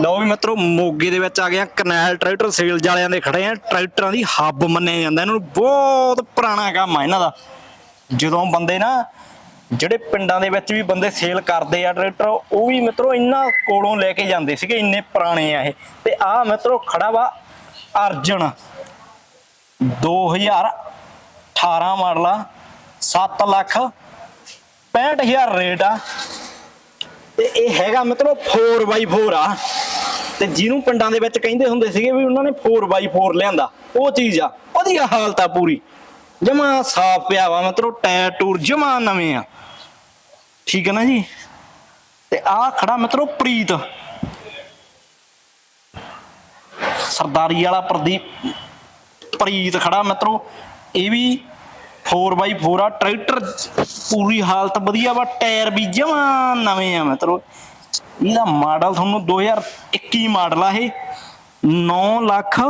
ਲਓ ਵੀ ਮਿੱਤਰੋ, ਮੋਗੇ ਦੇ ਵਿੱਚ ਆ ਗਏ ਆ ਕਰਨੈਲ ਟਰੈਕਟਰ, ਸੇਲਜ਼ ਵਾਲਿਆਂ ਦੇ ਖੜੇ ਆ। ਟਰੈਕਟਰਾਂ ਦੀ ਹੱਬ ਮੰਨਿਆ ਜਾਂਦਾ, ਇਹਨਾਂ ਨੂੰ ਬਹੁਤ ਪੁਰਾਣਾ ਕੰਮ ਆ ਇਹਨਾਂ ਦਾ। ਜਦੋਂ ਬੰਦੇ ਨਾ, ਜਿਹੜੇ ਪਿੰਡਾਂ ਦੇ ਵਿੱਚ ਵੀ ਬੰਦੇ ਸੇਲ ਕਰਦੇ ਆ ਟਰੈਕਟਰ, ਉਹ ਵੀ ਮਿੱਤਰੋ ਇੰਨਾ ਕੋਲੋਂ ਲੈ ਕੇ ਜਾਂਦੇ ਸੀਗੇ, ਇੰਨੇ ਪੁਰਾਣੇ ਆ ਇਹ। ਤੇ ਆ ਮਿੱਤਰੋ ਖੜਾ ਵਾ ਅਰਜਨ। 2018 ਮਾਡਲ ਆ 7 ਲੱਖ 65000 ਰੇਟ ਆ। ਤੇ ਇਹ ਹੈਗਾ ਮਤਲਬ 4x4 ਆ। ਤੇ ਜਿਹਨੂੰ ਪਿੰਡਾਂ ਦੇ ਵਿੱਚ ਕਹਿੰਦੇ ਹੁੰਦੇ ਸੀਗੇ ਵੀ ਉਹਨਾਂ ਨੇ 4x4 ਲਿਆਂਦਾ, ਉਹ ਚੀਜ਼ ਆ, ਵਧੀਆ ਹਾਲਤ ਆ ਪੂਰੀ। ਜਮਾ ਸਾਫ਼ ਪਿਆ ਵਾ, ਮਤਲਬ ਟਾਇਰ ਟੂਰ ਜਮਾ ਨਵੇਂ ਆ। ਠੀਕ ਹੈ ਨਾ ਜੀ? ਤੇ ਆ ਖੜਾ ਮਤਲਬ ਪ੍ਰੀਤ। ਸਰਦਾਰੀ ਵਾਲਾ ਪ੍ਰਦੀਪ, ਪ੍ਰੀਤ ਖੜਾ ਮਤਲਬ ਇਹ ਵੀ 4x4 ਆ, ਟਰੈਕਟਰ ਪੂਰੀ ਹਾਲਤ ਵਧੀਆ ਵਾ, ਟਾਇਰ ਵੀ ਜਮਾ ਨਵੇਂ ਆ ਮਤਲਬ। ਇਹਦਾ ਮਾਡਲ ਤੁਹਾਨੂੰ 2021 ਮਾਡਲ ਆ ਇਹ। 9 ਲੱਖ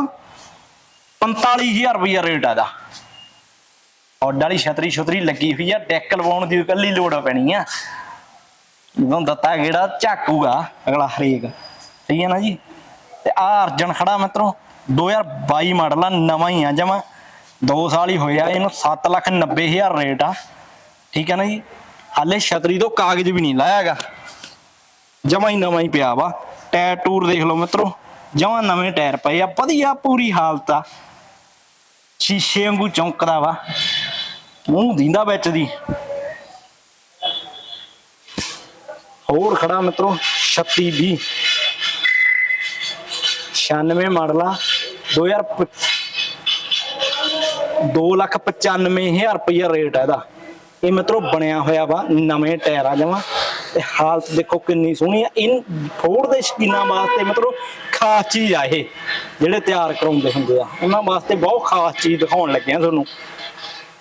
45000 ਰੁਪਇਆ ਰੇਟ ਆ ਦਾ ਔਡ ਵਾਲੀ ਛਤਰੀ ਛਤਰੀ ਲੱਗੀ ਹੋਈ ਆ, ਡੈਕ ਲਵਾਉਣ ਦੀ ਇਕੱਲੀ ਲੋੜ ਪੈਣੀ ਆ। ਜਦੋਂ ਦਿੱਤਾ ਗੇੜਾ ਝਾਕੂਗਾ, ਅਗਲਾ ਹਰੇਕ। ਠੀਕ ਹੈ ਨਾ ਜੀ? ਤੇ ਆ ਅਰਜਨ ਖੜਾ ਮਿੱਤਰੋ 2022 ਮਾਡਲ ਆ, ਨਵਾਂ ਹੀ ਆ ਜਮਾ। 2 ਸਾਲ ਹੀ ਹੋਇਆ ਇਹਨੂੰ 7 ਲੱਖ 90 ਹਜ਼ਾਰ ਰੇਟ ਆ। ਠੀਕ ਹੈ ਨਾ ਜੀ? ਹਾਲੇ ਛਤਰੀ ਤੋਂ ਕਾਗਜ਼ ਵੀ ਨਹੀਂ ਲਾਇਆਗਾ ਜਮਾ ਹੀ ਨਵਾਂ ਹੀ ਪਿਆ ਵਾ। ਟਾਇਰ ਟੂਰ ਦੇਖ ਲਓ ਮਿੱਤਰੋ। ਜਮਾ ਨਵੇਂ ਟਾਇਰ ਪਏ ਆ। ਵਧੀਆ ਪੂਰੀ ਹਾਲਤ ਆ। ਸ਼ੀਸ਼ੇ ਵਾਂਗੂ ਚੌਂਕਦਾ ਵਾ। ਮੂੰਹ ਦਿੰਦਾ ਵਿੱਚ ਦੀ। ਹੋਰ ਖੜਾ ਮਿੱਤਰੋ। 36 20 96 ਮਾਡਲ ਆ। 2000 2 ਲੱਖ 95000 ਰੁਪਇਆ ਰੇਟ ਹੈ ਇਹਦਾ। ਇਹ ਮਿੱਤਰੋ ਬਣਿਆ ਹੋਇਆ ਵਾ। ਨਵੇਂ ਟਾਇਰ ਆ ਜਮਾ। ਤੇ ਹਾਲਤ ਦੇਖੋ ਕਿੰਨੀ ਸੋਹਣੀ ਆ। ਇਨ ਫੋੜ ਦੇ ਸ਼ਕੀਨਾਂ ਵਾਸਤੇ ਮਿੱਤਰੋ ਖਾਸ ਚੀਜ਼ ਆ ਇਹ, ਜਿਹੜੇ ਤਿਆਰ ਕਰਾਉਂਦੇ ਹੁੰਦੇ ਆ। ਉਹਨਾਂ ਵਾਸਤੇ ਬਹੁਤ ਖਾਸ ਚੀਜ਼ ਦਿਖਾਉਣ ਲੱਗੇ ਆ ਤੁਹਾਨੂੰ।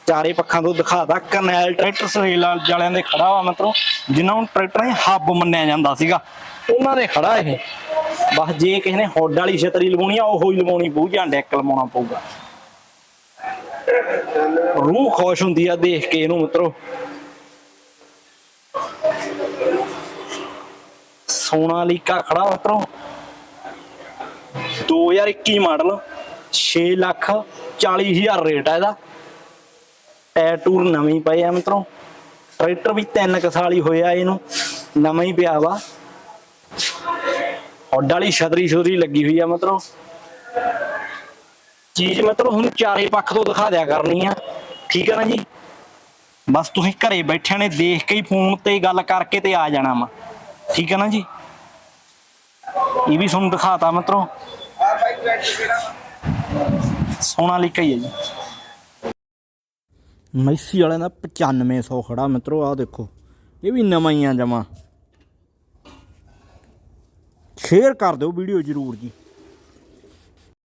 ਚਾਰੇ ਪੱਖਾਂ ਤੋਂ ਦਿਖਾਦਾ ਕਰਨੈਲ ਟਰੈਕਟਰ ਸਹੇਲ ਵਾਲਿਆਂ ਦੇ ਖੜਾ ਵਾ ਮਤਲਬ, ਜਿਨ੍ਹਾਂ ਨੂੰ ਟਰੈਕਟਰਾਂ ਦੀ ਹੱਬ ਮੰਨਿਆ ਜਾਂਦਾ ਸੀਗਾ। ਉਹਨਾਂ ਦੇ ਖੜਾ ਇਹ। ਬਸ ਜੇ ਕਿਸੇ ਨੇ ਹੌਡ ਵਾਲੀ ਛਤਰੀ ਲਵਾਉਣੀ ਆ, ਉਹ ਹੀ ਲਵਾਉਣੀ ਪਊ ਜਾਂ ਡੈਕ ਲਵਾਉਣਾ ਪਊਗਾ। ਰੂਹ ਖੁਸ਼ ਹੁੰਦੀ ਆ ਦੇਖ ਕੇ ਇਹਨੂੰ ਮਿੱਤਰੋ ਸੋਨਾ ਸੋਨਾਲੀਕਾ ਖੜਾ ਮਿੱਤਰੋ 2021 ਮਾਡਲ 6 ਲੱਖ 40 ਹਜ਼ਾਰ ਰੇਟ ਆ ਇਹਦਾ। ਟਾਇਰ ਟੂਰ ਨਵੇਂ ਪਏ ਆ ਮਿੱਤਰੋ। ਟਰੈਕਟਰ ਵੀ ਤਿੰਨ ਕੁ ਸਾਲ ਹੀ ਹੋਇਆ ਇਹਨੂੰ, ਨਵਾਂ ਹੀ ਪਿਆ ਵਾ। ਹੌਡ ਵਾਲੀ ਛਤਰੀ ਛੁਤਰੀ ਲੱਗੀ ਹੋਈ ਆ ਮਿੱਤਰੋ। ਚੀਜ਼ ਮਤਲਬ ਹੁਣ ਚਾਰੇ ਪੱਖ ਤੋਂ ਦਿਖਾ ਦਿਆ ਕਰਨੀ ਆ। ਠੀਕ ਆ ਨਾ ਜੀ? ਬਸ ਤੁਸੀਂ ਘਰੇ ਬੈਠਿਆਂ ਨੇ ਦੇਖ ਕੇ ਹੀ ਫੋਨ ਤੇ ਗੱਲ ਕਰਕੇ ਤੇ ਆ ਜਾਣਾ ਵਾ। ਠੀਕ ਹੈ ਨਾ ਜੀ? ਇਹ ਵੀ ਤੁਹਾਨੂੰ ਦਿਖਾਤਾ ਮਤਲਬ ਸੋਨਾ ਲਿਖਾ ਹੀ ਹੈ ਜੀ। ਮੈਸੀ ਵਾਲਿਆਂ ਦਾ 9500 ਖੜਾ ਮਿੱਤਰੋ, ਆਹ ਦੇਖੋ। ਇਹ ਵੀ ਨਵਾਂ ਹੀ ਆ ਜਮਾ। ਸ਼ੇਅਰ ਕਰ ਦਿਓ ਵੀਡੀਓ ਜਰੂਰ ਜੀ।